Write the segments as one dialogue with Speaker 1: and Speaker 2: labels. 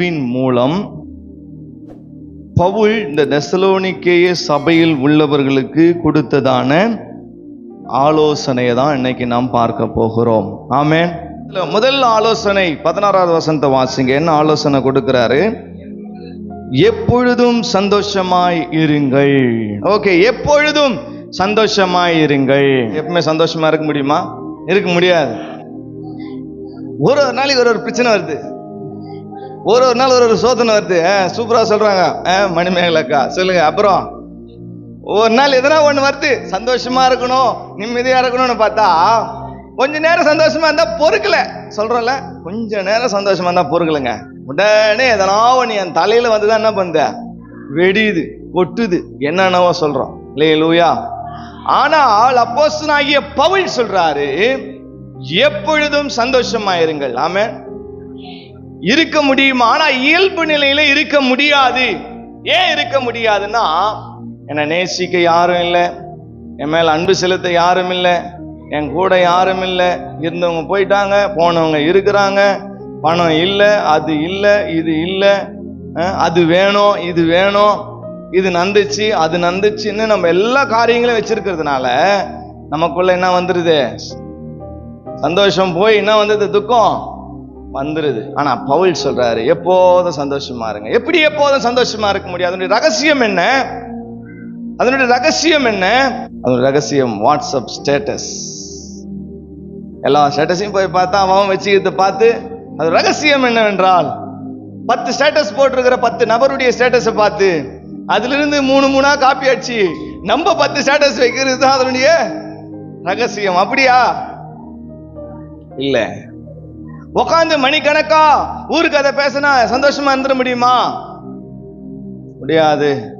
Speaker 1: கிறிஸ்துவின் மூலம் பவுல் இந்த நெசலோனிக்கேய சபையில் உள்ளவர்களுக்கு கொடுத்ததான ஆலோசனையை தான் இன்னைக்கு நாம் பார்க்க போகிறோம். ஆமேன். இதில் முதல் ஆலோசனை பதினாறாவது வசனத்தை வாசிங்க. என்ன ஆலோசனை கொடுக்கிறாரு? எப்பொழுதும் சந்தோஷமாய் இருங்கள். ஓகே எப்பொழுதும் சந்தோஷமாய் இருங்கள். எப்பவுமே சந்தோஷமா இருக்க முடியுமா? இருக்க முடியாது. ஒரு ஒரு நாளைக்கு ஒரு ஒரு பிரச்சனை வருது. ஒரு ஒரு நாள் ஒரு ஒரு சோதனை வருது. சூப்பரா சொல்றாங்க. ஆ, மணிமேகலக்கா சொல்லுங்க. அப்புறம் ஒரு நாள் எதனா ஒண்ணு வருது. சந்தோஷமா இருக்கணும் நிம்மதியா இருக்கணும்னு பார்த்தா கொஞ்ச நேரம் சந்தோஷமா இருந்தா பொறுக்கல. சொல்கிறோம்ல கொஞ்ச நேரம் சந்தோஷமா இருந்தா பொறுக்கலைங்க. உடனே எதனா ஒண்ணு என் தலையில வந்துதான் என்ன பண்ண வெடியுது கொட்டுது. என்னென்னவோ சொல்றோம். இல்லையே லூயா ஆனால் அப்போஸ்தலனாகிய பவுல் சொல்றாரு எப்பொழுதும் சந்தோஷமாயிருங்கள். இருங்கள் இருக்க முடியுமா? ஆனா இயல்பு நிலையில இருக்க முடியாது. ஏன் இருக்க முடியாதுன்னா என்னை நேசிக்க யாரும் இல்லை. என் மேல அன்பு செலுத்த யாரும் இல்லை. என் கூட யாரும் இல்லை. இருந்தவங்க போயிட்டாங்க போனவங்க இருக்கிறாங்க. பணம் இல்லை அது இல்லை இது இல்லை. அது வேணும் இது வேணும். இது நந்துச்சு அது நந்துச்சுன்னு நம்ம எல்லா காரியங்களும் வச்சிருக்கிறதுனால நமக்குள்ள என்ன வந்துருது? சந்தோஷம் போய் என்ன வந்தது? துக்கம். வந்துருது. ஆனா பவுல் சொல்றாரு எப்போதும் சந்தோஷமா இருங்க. எப்படி எப்போதும் சந்தோஷமா இருக்க முடியும்? அதனுடைய ரகசியம் என்ன? அதனுடைய ரகசியம் என்ன? அதனுடைய ரகசியம் வாட்ஸ்அப் ஸ்டேட்டஸ் எல்லா ஸ்டேட்டஸையும் போய் பார்த்தா அவன் வச்சுக்கிறத பார்த்து அது ரகசியம் என்னவென்றால் பத்து ஸ்டேட்டஸ் போட்டிருக்கிற பத்து நபருடைய ஸ்டேட்டஸை பார்த்து அதுல இருந்து மூணு மூணா காப்பி அடிச்சு நம்ம பத்து ஸ்டேட்டஸ் வைக்கிறது தான் அதனுடைய ரகசியம். அப்படியா? இல்லை. உட்காந்து மணிக்கணக்கா ஊருக்கு அதை பேசினா சந்தோஷமா இருந்துட முடியுமா? முடியாது.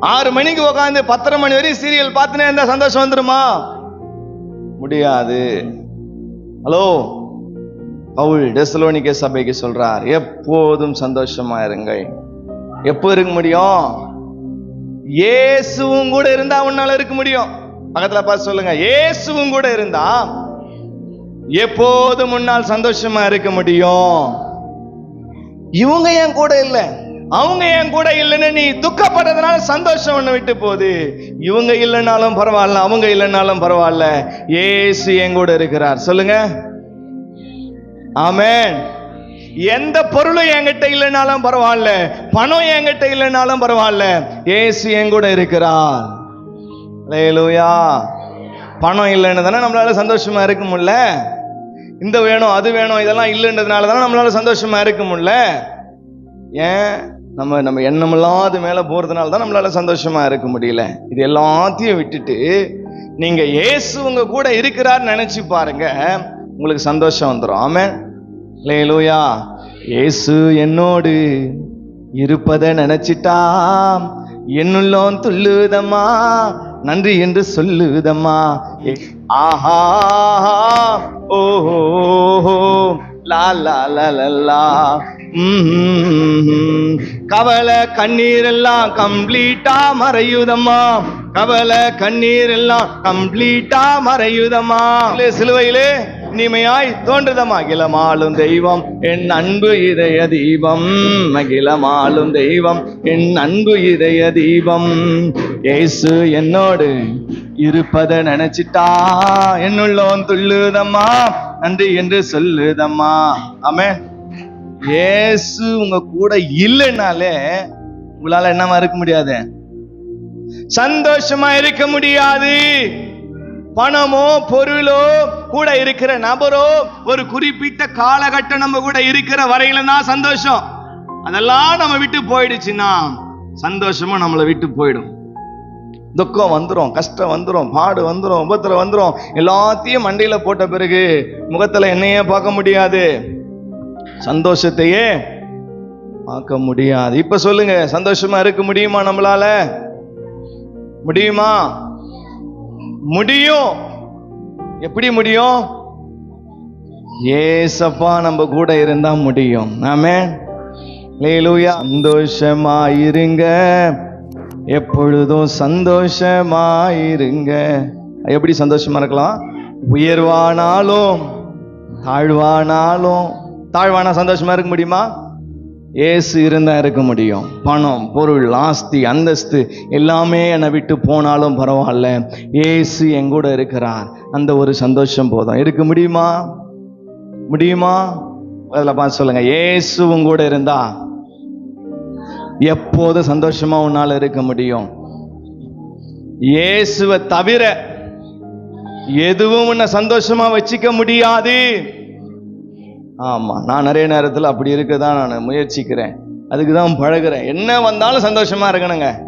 Speaker 1: ஆறு மணிக்கு உட்காந்து பத்தரை மணி வரையும் சீரியல் பார்த்துனே இருந்தா சந்தோஷம் வந்துருமா? முடியாது. ஹலோ? பவுல் டெசலோனிக்க சபைக்கு சொல்றார் எப்போதும் சந்தோஷமா இருங்கள். எப்போ இருக்க முடியும்? இயேசுவும் கூட இருந்தா உன்னால இருக்க முடியும். பக்கத்துல பார்த்து சொல்லுங்க. இயேசுவும் கூட இருந்தா எப்போதும் முன்னால் சந்தோஷமா இருக்க முடியும். இவங்க என் கூட இல்லை. அவங்க என் கூட இல்லைன்னு நீ துக்கப்படுறதுனால சந்தோஷம் ஒண்ணு விட்டு போகுது. இவங்க இல்லைனாலும் பரவாயில்ல அவங்க இல்லைனாலும் பரவாயில்ல. ஏசு என் கூட இருக்கிறார். சொல்லுங்க. ஆமேன். எந்த பொருளும் என்கிட்ட இல்லைனாலும் பரவாயில்ல பணம் என்கிட்ட இல்லைனாலும் பரவாயில்ல ஏசு என் கூட இருக்கிறார். அல்லேலூயா பணம் இல்லைன்னு தானே நம்மளால சந்தோஷமா இருக்க முடியல? இந்த வேணும் அது வேணும் இதெல்லாம் இல்லைன்றதுனால தானே நம்மளால சந்தோஷமா இருக்க முடியல? ஏன்? நம்ம நம்ம எண்ணமில்லாத மேலே போறதுனால தான் நம்மளால சந்தோஷமா இருக்க முடியல. இது எல்லாத்தையும் விட்டுட்டு நீங்க இயேசு உங்க கூட இருக்கிறாருன்னு நினைச்சு பாருங்க உங்களுக்கு சந்தோஷம் வந்துடும் ஆமே லேலூயா இயேசு என்னோடு இருப்பதை நினைச்சிட்டா என்னுள்ளோம் துள்ளுதம்மா. நன்றி என்று சொல்லுதம்மா. ஆஹா ஓஹோ லா லா லா லா கவலை கண்ணீர் எல்லாம் கம்ப்ளீட்டா மறையுதம்மா. கவலை கண்ணீர் எல்லாம் கம்ப்ளீட்டா மறையுதம்மா. சிலுவையிலே இனிமையாய் தோன்றுதம் அகிலமாலும் தெய்வம். என் அன்பு இதய தீபம் அகிலமாலும் தெய்வம். என் அன்பு இதய தீபம் ஏசு என்னோடு இருப்பதை நினைச்சிட்டா. என்னுள்ளோன் துள்ளுதம்மா நன்றி என்று சொல்லுதம்மா. ஆமே ஏசு உங்க கூட இல்லைனாலே உங்களால என்னமா இருக்க முடியாது? சந்தோஷமா இருக்க முடியாது. பணமோ பொருளோ கூட இருக்கிற நபரோ ஒரு குறிப்பிட்ட காலகட்டம் நம்ம கூட இருக்கிற வரையில தான் சந்தோஷம். அதெல்லாம் நம்ம விட்டு போயிடுச்சுன்னா சந்தோஷமும் நம்மளை விட்டு போயிடும். துக்கம் வந்துடும் கஷ்டம் வந்துடும் பாடு வந்துடும் உபத்திரம் வந்துடும் எல்லாத்தையும் மண்டையில் போட்ட பிறகு முகத்தில் என்னையே பார்க்க முடியாது. சந்தோஷத்தையே பார்க்க முடியாது. இப்போ சொல்லுங்க சந்தோஷமா இருக்க முடியுமா நம்மளால? முடியுமா? முடியும். எப்படி முடியும்? ஏசப்பா நம்ம கூட இருந்தா முடியும். ஆமே லேலூயா சந்தோஷமா இருங்க எப்பொழுதும் சந்தோஷமா இருங்க எப்படி சந்தோஷமா இருக்கலாம்? உயர்வானாலும் தாழ்வானாலும். தாழ்வானா சந்தோஷமா இருக்க முடியுமா? ஏசு இருந்தால் இருக்க முடியும். பணம் பொருள் ஆஸ்தி அந்தஸ்து எல்லாமே என்னை விட்டு போனாலும் பரவாயில்ல. ஏசு எங்கூட இருக்கிறார். அந்த ஒரு சந்தோஷம் போதும். இருக்க முடியுமா? முடியுமா? அதில் பார்த்து சொல்லுங்க. ஏசு உங்கூட இருந்தா எப்போதும் சந்தோஷமா உன்னால் இருக்க முடியும்? இயேசுவை தவிர எதுவும் உன்னை சந்தோஷமா வச்சுக்க முடியாது. ஆமாம் நான் நிறைய நேரத்தில் அப்படி இருக்க தான் நான் முயற்சிக்கிறேன். அதுக்கு தான் பழகுறேன். என்ன வந்தாலும் சந்தோஷமாக இருக்கணுங்க.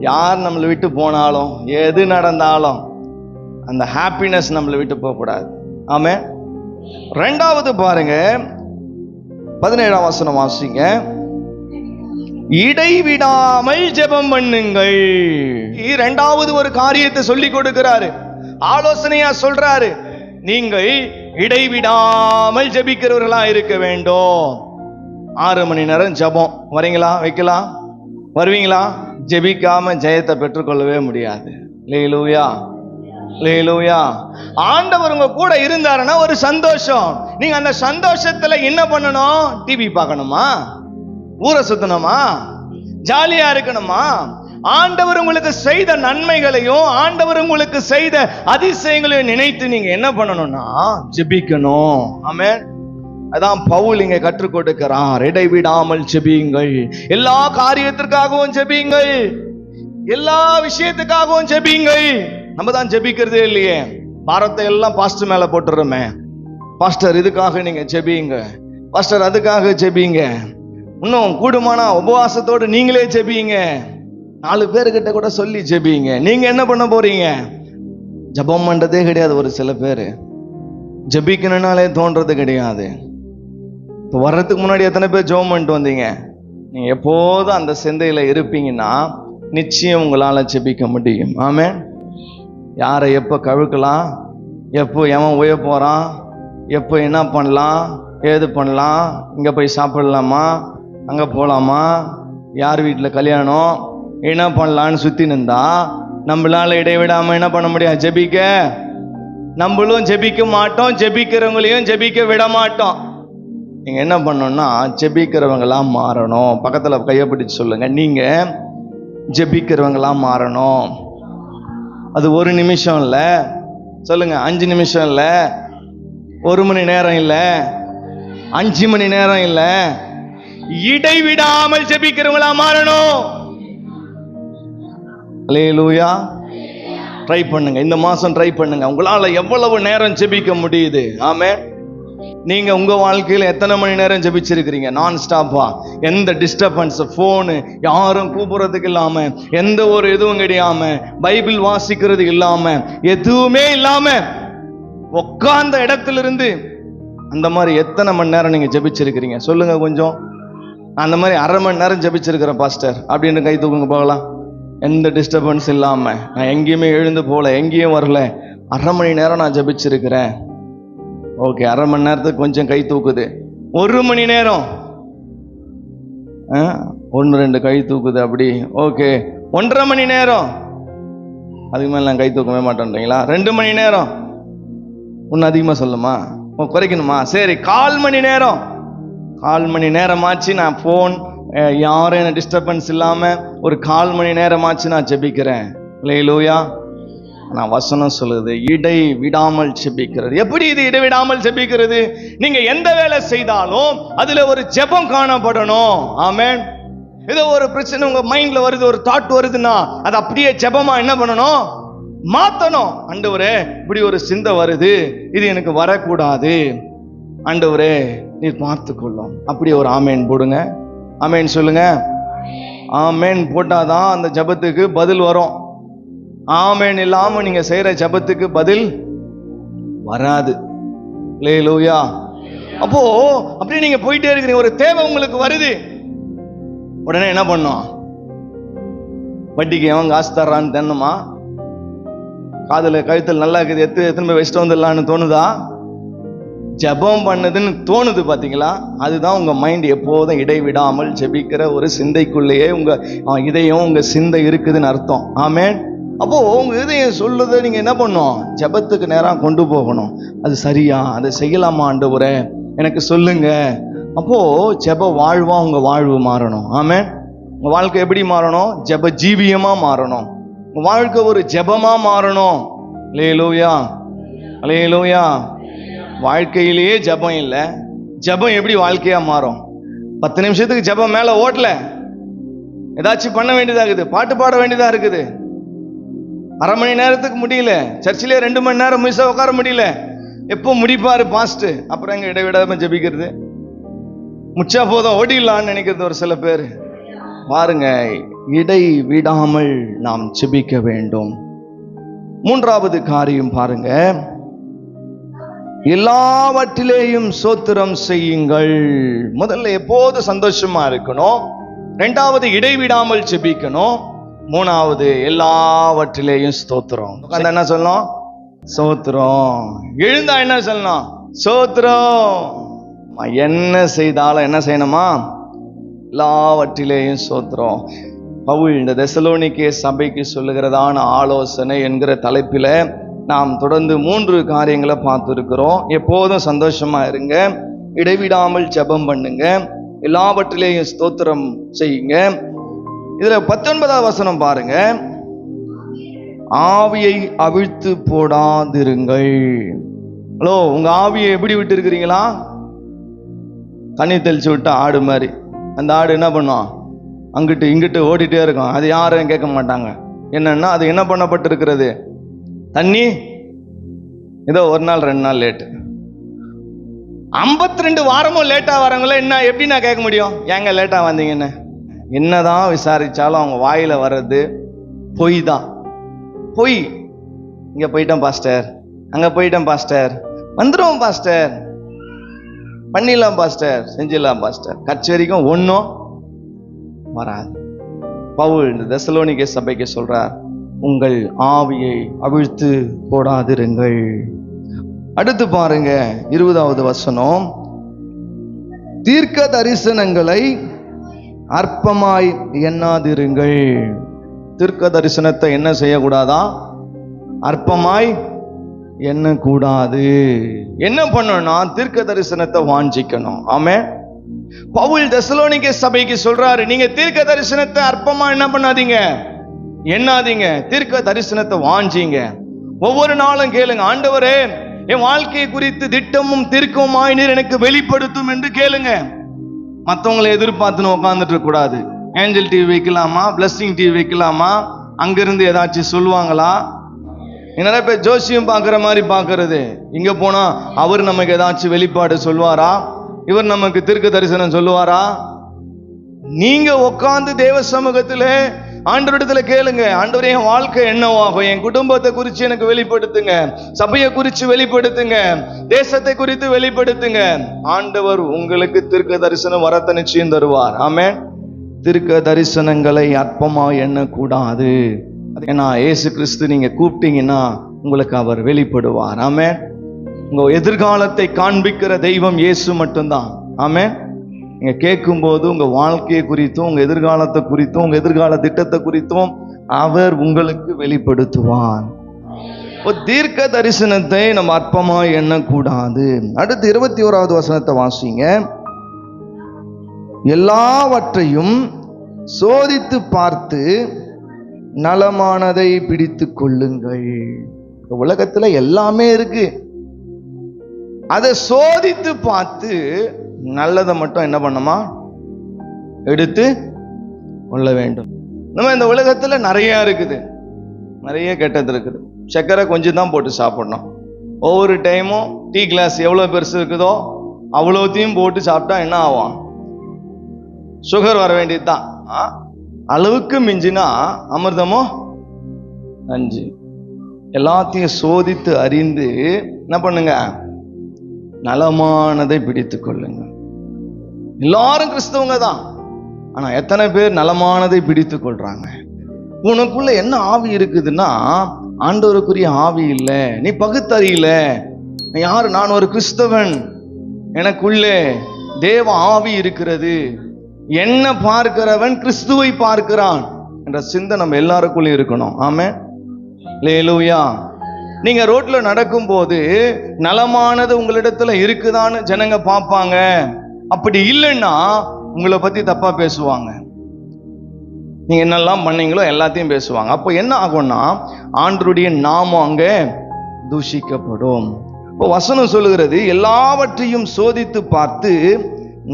Speaker 1: யார் நம்மளை விட்டு போனாலும் எது நடந்தாலும் அந்த ஹாப்பினஸ் நம்மளை விட்டு போகக்கூடாது ஆமே ரெண்டாவது பாருங்க. பதினேழாம் வசனம் வாசிங்க. இடைவிடாமல் ஜெபம் பண்ணுங்கள். இரண்டாவது ஒரு காரியத்தை சொல்லி கொடுக்கிறாரு. ஆலோசனையா சொல்றாரு. நீங்கள் இடைவிடாமல் ஜபிக்கிறவர்களா இருக்க வேண்டும். ஆறு மணி நேரம் ஜெபம். வரீங்களா? வைக்கலாம் வருவீங்களா? ஜெபிக்காம ஜெயத்தை பெற்றுக்கொள்ளவே முடியாது. லீலூயா லீலூயா ஆண்டவர் உங்க கூட இருந்தாருன்னா ஒரு சந்தோஷம். நீங்க அந்த சந்தோஷத்துல என்ன பண்ணணும்? டிவி பார்க்கணுமா? ஊரை சுத்தணுமா? ஜாலியா இருக்கணுமா? ஆண்டவர் உங்களுக்கு செய்த நன்மைகளையும் ஆண்டவர் உங்களுக்கு செய்த அதிசயங்களையும் நினைத்து நீங்க என்ன பண்ணணும்னா ஜெபிக்கணும். ஆமே அதான் பவுல் இங்க கற்றுக் கொடுக்கிறார். இடைவிடாமல் ஜெபியுங்கள். எல்லா காரியத்திற்காகவும் ஜெபியுங்கள். எல்லா விஷயத்துக்காகவும் ஜெபியுங்கள். நம்ம தான் ஜெபிக்கிறதே இல்லையே. பாரத்தை எல்லாம் பாஸ்டர் மேல போட்டுறோமே பாஸ்டர் இதுக்காக நீங்க ஜெபியுங்க. பாஸ்டர் அதுக்காக ஜெபிங்க இன்னும் கூடுமானா உபவாசத்தோடு நீங்களே ஜெபியுங்க. நாலு பேர்கிட்ட கூட சொல்லி ஜெபிங்க. நீங்க என்ன பண்ண போறீங்க? ஜெபம் பண்றதே கிடையாது ஒரு சில பேர். ஜபிக்கணும்னாலே தோன்றது கிடையாது. இப்போ வர்றதுக்கு முன்னாடி எத்தனை பேர் ஜெபம் பண்ணிட்டு வந்தீங்க? நீங்க எப்போதும் அந்த சிந்தையில இருப்பீங்கன்னா நிச்சயம் உங்களால் ஜெபிக்க முடியும். ஆமே யாரை எப்போ கழுக்கலாம் எப்போ எவன் உய போறான்? எப்போ என்ன பண்ணலாம்? ஏது பண்ணலாம்? இங்கே போய் சாப்பிடலாமா? அங்கே போகலாமா யார் வீட்டில் கல்யாணம்? என்ன பண்ணலான்னு சுற்றி நின்றா நம்மளால் இடைவிடாமல் என்ன பண்ண முடியாது ஜெபிக்க. நம்மளும் ஜெபிக்க மாட்டோம் ஜெபிக்கிறவங்களையும் ஜெபிக்க விட மாட்டோம். நீங்கள் என்ன பண்ணணும்னா ஜெபிக்கிறவங்களாம் மாறணும். பக்கத்தில் கையை பிடிச்சு சொல்லுங்கள் நீங்கள் ஜெபிக்கிறவங்களாம் மாறணும். அது ஒரு நிமிஷம் இல்லை. சொல்லுங்கள் அஞ்சு நிமிஷம் இல்லை. ஒரு மணி நேரம் இல்லை. அஞ்சு மணி நேரம் இல்லை. இடைவிடாமல் ஜெபிக்கிறவங்களா மாறணும். அல்லேலூயா ட்ரை பண்ணுங்க. இந்த மாசம் ட்ரை பண்ணுங்க. உங்களால எவ்வளவு நேரம் ஜெபிக்க முடியுது? ஆமே நீங்க உங்க வாழ்க்கையில எத்தனை மணி நேரம் ஜெபிச்சிருக்கிறீங்க? நான் ஸ்டாப்பா எந்த டிஸ்டர்பன்ஸ் ஃபோனு யாரும் கூப்பிடுறதுக்கு இல்லாம எந்த ஒரு இதுவும் கிடையாம பைபிள் வாசிக்கிறது இல்லாம எதுவுமே இல்லாம உட்கார்ந்த இடத்துல இருந்து அந்த மாதிரி எத்தனை மணி நேரம் நீங்க ஜெபிச்சிருக்கிறீங்க? சொல்லுங்க கொஞ்சம். அந்த மாதிரி அரை மணி நேரம் ஜெபிச்சிருக்கிறேன் பாஸ்டர். அப்படின்னு கை தூக்குங்க போகலாம். எந்த டிஸ்டர்பன்ஸ் இல்லாமல் நான் எங்கேயுமே எழுந்து போகல எங்கேயும் வரல. அரை மணி நேரம் நான் ஜெபிச்சிருக்கிறேன். ஓகே அரை மணி நேரத்துக்கு கொஞ்சம் கை தூக்குது. ஒரு மணி நேரம். ஒன்று ரெண்டு கை தூக்குது அப்படி. ஓகே ஒன்றரை மணி நேரம். அதுக்கு மேலே நான் கை தூக்கவே மாட்டேன்றீங்களா? ரெண்டு மணி நேரம். ஒன்று அதிகமாக சொல்லுமா? ஓ குறைக்கணுமா? சரி கால் மணி நேரம். கால் மணி நேரமாச்சு நான் ஃபோன் யாரும் என்ன டிஸ்டர்பன்ஸ் இல்லாமல் ஒரு கால் மணி நேரமாச்சு நான் ஜெபிக்கிறேன். லூயா நான் வசனம் சொல்லுது இடை விடாமல் செபிக்கிறது எப்படி இது இடைவிடாமல் ஜெபிக்கிறது? நீங்க எந்த வேலை செய்தாலும் அதுல ஒரு ஜெபம் காணப்படணும். ஆமேன் ஏதோ ஒரு பிரச்சனை உங்க மைண்ட்ல வருது ஒரு தாட் வருதுன்னா அது அப்படியே ஜெபமா என்ன பண்ணணும்? மாத்தணும். அண்டவரே இப்படி ஒரு சிந்தை வருது இது எனக்கு வரக்கூடாது. அண்டவரே நீ பார்த்துக்கொள்ளும். அப்படி ஒரு ஆமேன் போடுங்க. ஆமேன் சொல்லுங்க. ஆமேன் போட்டாதான் அந்த ஜெபத்துக்கு பதில் வரும். ஆமேன் இல்லாம நீங்க செய்யற ஜெபத்துக்கு பதில் வராது. லேலூயா அப்போ அப்படியே நீங்க போயிட்டே இருக்கிறீங்க. ஒரு தேவை உங்களுக்கு வருது. உடனே என்ன பண்ணும்? வட்டிக்கு எவன் காசு தர்றான்னு தென்னுமா? காதுல கழுத்தில் நல்லா இருக்குது. எத்து எத்தனை போய் வச்சுட்டு வந்துடலான்னு தோணுதா? ஜெபம் பண்ணுதுன்னு தோணுது பார்த்தீங்களா அதுதான் உங்கள் மைண்ட் எப்போதும் இடைவிடாமல் ஜெபிக்கிற ஒரு சிந்தைக்குள்ளேயே உங்கள் இதயம் உங்கள் சிந்தை இருக்குதுன்னு அர்த்தம். ஆமேன். அப்போது உங்கள் இதயம் சொல்லுதை நீங்கள் என்ன பண்ணும்? ஜெபத்துக்கு நேராக கொண்டு போகணும். அது சரியா? அதை செய்யலாமா ஆண்டவரே? எனக்கு சொல்லுங்க. அப்போது ஜெப வாழ்வாக உங்கள் வாழ்வு மாறணும். ஆமேன். உங்கள் வாழ்க்கை எப்படி மாறணும்? ஜெப ஜீவியமாக மாறணும். உங்கள் வாழ்க்கை ஒரு ஜபமாக மாறணும். லேலூயா லோயா வாழ்க்கையிலேயே ஜெபம் இல்லை. ஜெபம் எப்படி வாழ்க்கையா மாறும்? பத்து நிமிஷத்துக்கு ஜெபம் மேல ஓட்டல. ஏதாச்சும் பண்ண வேண்டியதா இருக்குது பாட்டு பாட வேண்டியதா இருக்குது. அரை மணி நேரத்துக்கு முடியல. சர்ச்சிலே ரெண்டு மணி நேரம் முழுசா உட்கார முடியல. எப்போ முடிப்பாரு பாஸ்ட்? அப்புறம் எங்க இடைவிடாம ஜெபிக்கிறது? முச்சா போதும் ஓடிடலான்னு நினைக்கிறது ஒரு சில பேர். பாருங்க இடை விடாமல் நாம் ஜெபிக்க வேண்டும். மூன்றாவது காரியம் பாருங்கள் எல்லாவற்றிலேயும் சோத்திரம் செய்யுங்கள். முதல்ல எப்போது சந்தோஷமா இருக்கணும்? ரெண்டாவது இடைவிடாமல் செபிக்கணும். மூணாவது எல்லாவற்றிலேயும் ஸ்தோத்திரம். உட்கார்ந்தா என்ன சொல்லலாம் சோத்திரம். எழுந்தா என்ன சொல்லலாம் சோத்திரம். என்ன செய்தாலும் என்ன செய்யணுமா? எல்லாவற்றிலேயும் சோத்திரம். பவுல் இந்த தெசலோனிக்கே சபைக்கு சொல்லுகிறதான ஆலோசனை என்கிற தலைப்பில் நாம் தொடர்ந்து மூன்று காரியங்களை பார்த்துருக்கிறோம். எப்போதும் சந்தோஷமாக இருங்க. இடைவிடாமல் ஜபம் பண்ணுங்க. எல்லாவற்றிலேயும் ஸ்தோத்திரம் செய்யுங்க. இதில் பத்தொன்பதாவது வசனம் பாருங்க. ஆவியை அவிழ்த்து போடாதிருங்கள். ஹலோ உங்க ஆவியை எப்படி விட்டு இருக்கிறீங்களா தண்ணி தெளிச்சு விட்ட ஆடு மாதிரி. அந்த ஆடு என்ன பண்ணும்? அங்கிட்டு இங்கிட்டு ஓடிட்டே இருக்கும். அது யாரும் கேட்க மாட்டாங்க. என்னன்னா அது என்ன பண்ணப்பட்டிருக்கிறது? தண்ணி? ஏதோ ஒரு நாள் ரெண்டு நாள் லேட்டு ஐம்பத்தி ரெண்டு வாரமும் லேட்டாக வரவங்கள என்ன எப்படி நான் கேட்க முடியும்? ஏங்க லேட்டாக வந்தீங்கன்னு? என்னதான் விசாரித்தாலும் அவங்க வாயில் வர்றது பொய் தான் பொய். இங்கே போயிட்டோம் பாஸ்டர் அங்கே போயிட்டோம் பாஸ்டர் வந்துருவோம் பாஸ்டர் பண்ணிடலாம் பாஸ்டர் செஞ்சிடலாம் பாஸ்டர் கட்சி வரைக்கும் ஒன்றும் வராது. பவுல் இந்த தெசலோனிக்கே சபைக்கு சொல்கிறார் உங்கள் ஆவியை அவிழ்த்து போடாதிருங்கள். அடுத்து பாருங்க இருபதாவது வசனம். தீர்க்க தரிசனங்களை அற்பமாய் எண்ணாதிருங்கள். தீர்க்க தரிசனத்தை என்ன செய்யக்கூடாதா? அற்பமாய் எண்ணக்கூடாது. என்ன பண்ணணும்னா தீர்க்க தரிசனத்தை வாஞ்சிக்கணும். ஆமே பவுல் தெசலோனிக்கே சபைக்கு சொல்றாரு நீங்க தீர்க்க தரிசனத்தை அற்பமா என்ன பண்ணாதீங்க? எண்ணாதீங்க தீர்க்க தரிசனத்தை வாஞ்சிங்க. ஒவ்வொரு நாளும் கேளுங்க ஆண்டவரே என் வாழ்க்கையை குறித்து திட்டமும் தீர்க்கமாய் நீர் எனக்கு வெளிப்படுத்தும் என்று கேளுங்க. மற்றவங்களை எதிர்பார்த்துன்னு உட்காந்துட்டு கூடாது ஏஞ்சல் டிவி வைக்கலாமா? பிளஸ்ஸிங் டிவி வைக்கலாமா? அங்கிருந்து ஏதாச்சும் சொல்லுவாங்களா? நிறைய பேர் ஜோசியம் பார்க்குற மாதிரி பார்க்கறது? இங்க போனா அவர் நமக்கு ஏதாச்சும் வெளிப்பாடு சொல்லுவாரா? இவர் நமக்கு தீர்க்க தரிசனம் சொல்லுவாரா? நீங்க உட்காந்து தேவ சமூகத்தில் ஆண்டவரிடத்துல கேளுங்க. ஆண்டவரே என் வாழ்க்கை என்னவாகும் என் குடும்பத்தை குறித்து எனக்கு வெளிப்படுத்துங்க. சபையை குறித்து வெளிப்படுத்துங்க. தேசத்தை குறித்து வெளிப்படுத்துங்க. ஆண்டவர் உங்களுக்கு தீர்க்க தரிசனம் வரத்த நிச்சயம் தருவார். ஆமே தீர்க்க தரிசனங்களை அற்பமா எண்ணக்கூடாது. ஏன்னா ஏசு கிறிஸ்து நீங்க கூப்பிட்டீங்கன்னா உங்களுக்கு அவர் வெளிப்படுவார். ஆமே உங்க எதிர்காலத்தை காண்பிக்கிற தெய்வம் இயேசு மட்டும்தான். ஆமே நீங்கள் கேட்கும்போது உங்கள் வாழ்க்கையை குறித்தும் உங்கள் எதிர்காலத்தை குறித்தும் உங்கள் எதிர்கால திட்டத்தை குறித்தும் அவர் உங்களுக்கு வெளிப்படுத்துவார். ஒரு தீர்க்க தரிசனத்தை நம்ம அற்பமாக எண்ணக்கூடாது. அடுத்து இருபத்தி ஓராவது வசனத்தை வாசிங்க. எல்லாவற்றையும் சோதித்து பார்த்து நலமானதை பிடித்து கொள்ளுங்கள். உலகத்தில் எல்லாமே இருக்கு. அதை சோதித்து பார்த்து நல்லதை மட்டும் என்ன பண்ணுமா? எடுத்து கொள்ள வேண்டும். நம்ம இந்த உலகத்தில் நிறைய இருக்குது. நிறைய கெட்டது இருக்குது. சர்க்கரை கொஞ்சம் தான் போட்டு சாப்பிடணும். ஒவ்வொரு டைமும் டீ கிளாஸ் எவ்வளோ பெருசு இருக்குதோ அவ்வளோத்தையும் போட்டு சாப்பிட்டா என்ன ஆகும்? சுகர் வர வேண்டியது தான். அளவுக்கு மிஞ்சினா அமிர்தமோ? அஞ்சு. எல்லாத்தையும் சோதித்து அறிந்து என்ன பண்ணுங்க? நலமானதை பிடித்து கொள்ளுங்கள் எல்லாரும் கிறிஸ்தவங்க தான். ஆனா எத்தனை பேர் நலமானதை பிடித்து கொள்றாங்க? உனக்குள்ள என்ன ஆவி இருக்குதுன்னா ஆண்டவருக்குரிய ஆவி இல்லை. நீ பகுத்தறியல. நீ யாரு? நான் ஒரு கிறிஸ்தவன். எனக்குள்ளே தேவ ஆவி இருக்கிறது. என்ன பார்க்கிறவன் கிறிஸ்துவை பார்க்கிறான் என்ற சிந்தை நம்ம எல்லாருக்குள்ளயும் இருக்கணும். ஆமே லேலூயா நீங்க ரோட்ல நடக்கும்போது நலமானது உங்களிடத்துல இருக்குதான்னு ஜனங்க பார்ப்பாங்க. அப்படி இல்லைன்னா உங்களை பத்தி தப்பா பேசுவாங்க. நீங்க என்னெல்லாம் பண்ணீங்களோ எல்லாத்தையும் பேசுவாங்க. அப்போ என்ன ஆகும்னா ஆண்டருடைய நாமம் அங்க தூஷிக்கப்படும். இப்போ வசனம் சொல்லுகிறது எல்லாவற்றையும் சோதித்து பார்த்து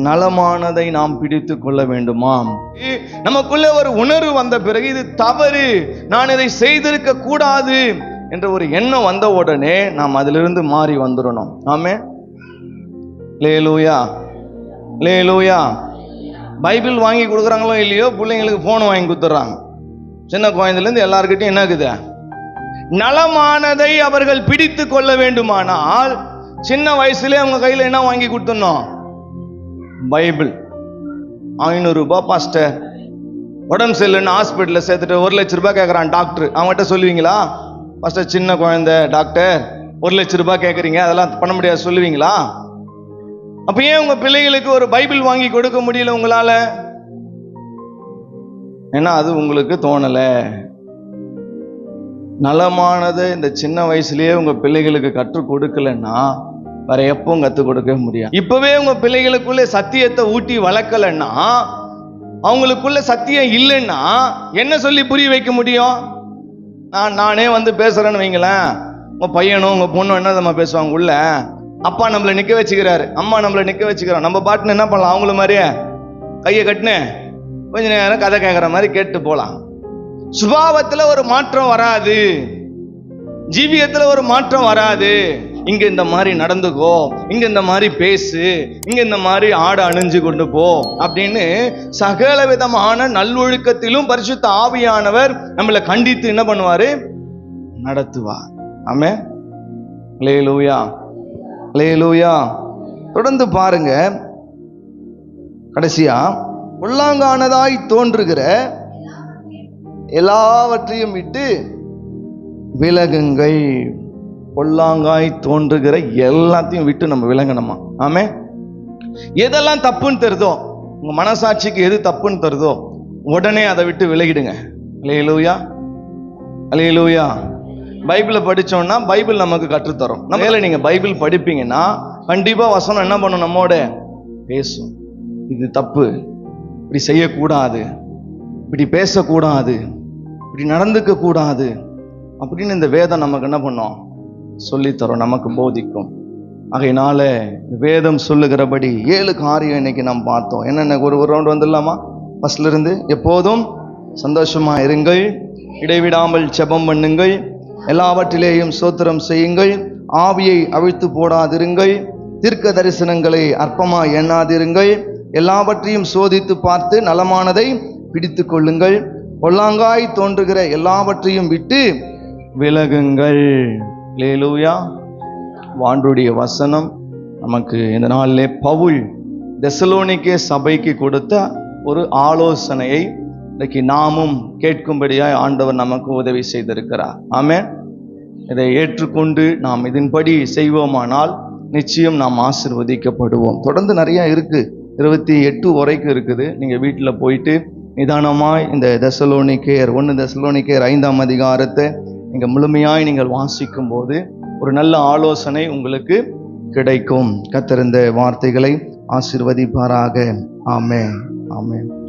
Speaker 1: நலமானதை நாம் பிடித்து கொள்ள வேண்டுமாம். நமக்குள்ள ஒரு உணர்வு வந்த பிறகு இது தவறு நான் இதை செய்திருக்க கூடாது என்ற ஒரு எண்ணம் வந்த உடனே நாம் அதிலிருந்து மாறி வந்துடணும். ஆமே லேலூயா லேலூயா பைபிள் வாங்கி கொடுக்குறாங்களோ இல்லையோ பிள்ளைங்களுக்கு ஃபோன் வாங்கி கொடுத்துட்றாங்க. சின்ன குழந்தைலேருந்து எல்லாருக்கிட்டையும் என்ன நலமானதை அவர்கள் பிடித்து கொள்ள வேண்டுமானால் சின்ன வயசுலேயே அவங்க கையில் என்ன வாங்கி கொடுத்துடணும்? பைபிள். ஐநூறு ரூபாய் பாஸ்டர் உடம்பு சரியில்லைன்னு ஹாஸ்பிட்டலில் சேர்த்துட்டு ஒரு லட்ச ரூபாய் கேட்குறான் டாக்டர் அவங்ககிட்ட சொல்லுவீங்களா? பாஸ்டர் சின்ன குழந்தை டாக்டர் ஒரு லட்ச ரூபாய் கேட்குறீங்க அதெல்லாம் பண்ண முடியாது சொல்லுவீங்களா? அப்ப ஏன் உங்க பிள்ளைகளுக்கு ஒரு பைபிள் வாங்கி கொடுக்க முடியல உங்களால? ஏன்னா அது உங்களுக்கு தோணல. நலமானது இந்த சின்ன வயசுலயே உங்க பிள்ளைகளுக்கு கற்றுக் கொடுக்கலன்னா வேற எப்பவும் கற்றுக் கொடுக்க முடியாது. இப்பவே உங்க பிள்ளைகளுக்குள்ள சத்தியத்தை ஊட்டி வளர்க்கலன்னா அவங்களுக்குள்ள சத்தியம் இல்லைன்னா என்ன சொல்லி புரிய வைக்க முடியும்? நான் நானே வந்து பேசுறேன்னு வைங்களேன். உங்க பையனும் உங்க பொண்ணும் என்ன நம்ம பேசுவாங்க? உள்ள அப்பா நம்மளை நிக்க வச்சுக்கிறாரு அம்மா நம்மளை நிக்க வச்சுக்கிறோம். நம்ம பாட்டுன்னு என்ன பண்ணலாம்? அவங்கள மாதிரியே கையை கட்டுனு கொஞ்ச நேரம் கதை கேட்குற மாதிரி கேட்டு போகலாம் சுபாவத்தில் ஒரு மாற்றம் வராது. ஜீவியத்தில் ஒரு மாற்றம் வராது. இங்க இந்த மாதிரி நடந்துக்கோ இங்க இந்த மாதிரி பேசு இங்க இந்த மாதிரி ஆடை அணிஞ்சு கொண்டு போ அப்படின்னு சகல விதமான நல்லொழுக்கத்திலும் பரிசுத்த ஆவியானவர் நம்மளை கண்டித்து என்ன பண்ணுவாரு? நடத்துவார். ஆமே லேலூயா லேலூயா தொடர்ந்து பாருங்க. கடைசியா உள்ளாங்கானதாய் தோன்றுகிற எல்லாவற்றையும் விட்டு விலகுங்கள். பொல்லாங்காய் தோன்றுகிற எல்லாத்தையும் விட்டு நம்ம விலகணுமா? ஆமே எதெல்லாம் தப்புன்னு தருதோ உங்க மனசாட்சிக்கு எது தப்புன்னு தருதோ உடனே அதை விட்டு விலகிடுங்க. அலையலூயா அலையலூயா பைபிளை படித்தோம்னா பைபிள் நமக்கு கற்றுத்தரும். நம்ம வேலை நீங்கள் பைபிள் படிப்பீங்கன்னா கண்டிப்பாக வசனம் என்ன பண்ணும் நம்மோட? பேசும். இது தப்பு. இப்படி செய்யக்கூடாது. இப்படி பேசக்கூடாது. இப்படி நடந்துக்க கூடாது அப்படின்னு இந்த வேதம் நமக்கு என்ன பண்ணும்? சொல்லித்தரும். நமக்கு போதிக்கும். ஆகையினால வேதம் சொல்லுகிறபடி ஏழு காரியம் இன்னைக்கு நாம் பார்த்தோம். என்னென்ன? ஒரு ஒரு ரவுண்ட் வந்துடலாமா? ஃபஸ்ட்லேருந்து எப்போதும் சந்தோஷமாக இருங்கள். இடைவிடாமல் செபம் பண்ணுங்கள். எல்லாவற்றிலேயும் சோத்திரம் செய்யுங்கள். ஆவியை அவிழ்த்து போடாதிருங்கள். தீர்க்க தரிசனங்களை அற்பமாக எண்ணாதிருங்கள். எல்லாவற்றையும் சோதித்து பார்த்து நலமானதை பிடித்து கொள்ளுங்கள். பொல்லாங்காய் தோன்றுகிற எல்லாவற்றையும் விட்டு விலகுங்கள். லேலூயா வாண்டுடைய வசனம் நமக்கு இந்த நாளிலே பவுல் தெசலோனிக்கே சபைக்கு கொடுத்த ஒரு ஆலோசனையை இன்றைக்கு நாமும் கேட்கும்படியாய் ஆண்டவர் நமக்கு உதவி செய்திருக்கிறார். ஆமே இதை ஏற்றுக்கொண்டு நாம் இதன்படி செய்வோமானால் நிச்சயம் நாம் ஆசிர்வதிக்கப்படுவோம். தொடர்ந்து நிறைய இருக்கு. இருபத்தி எட்டு வரைக்கும் இருக்குது. நீங்க வீட்டில் போயிட்டு நிதானமாய் இந்த தெசலோனிக்கேயர் ஒன்று தெசலோனிக்கேயர் ஐந்தாம் அதிகாரத்தை நீங்கள் முழுமையாய் நீங்கள் வாசிக்கும் போது ஒரு நல்ல ஆலோசனை உங்களுக்கு கிடைக்கும். கத்திருந்த வார்த்தைகளை ஆசிர்வதிப்பாராக. ஆமே ஆமே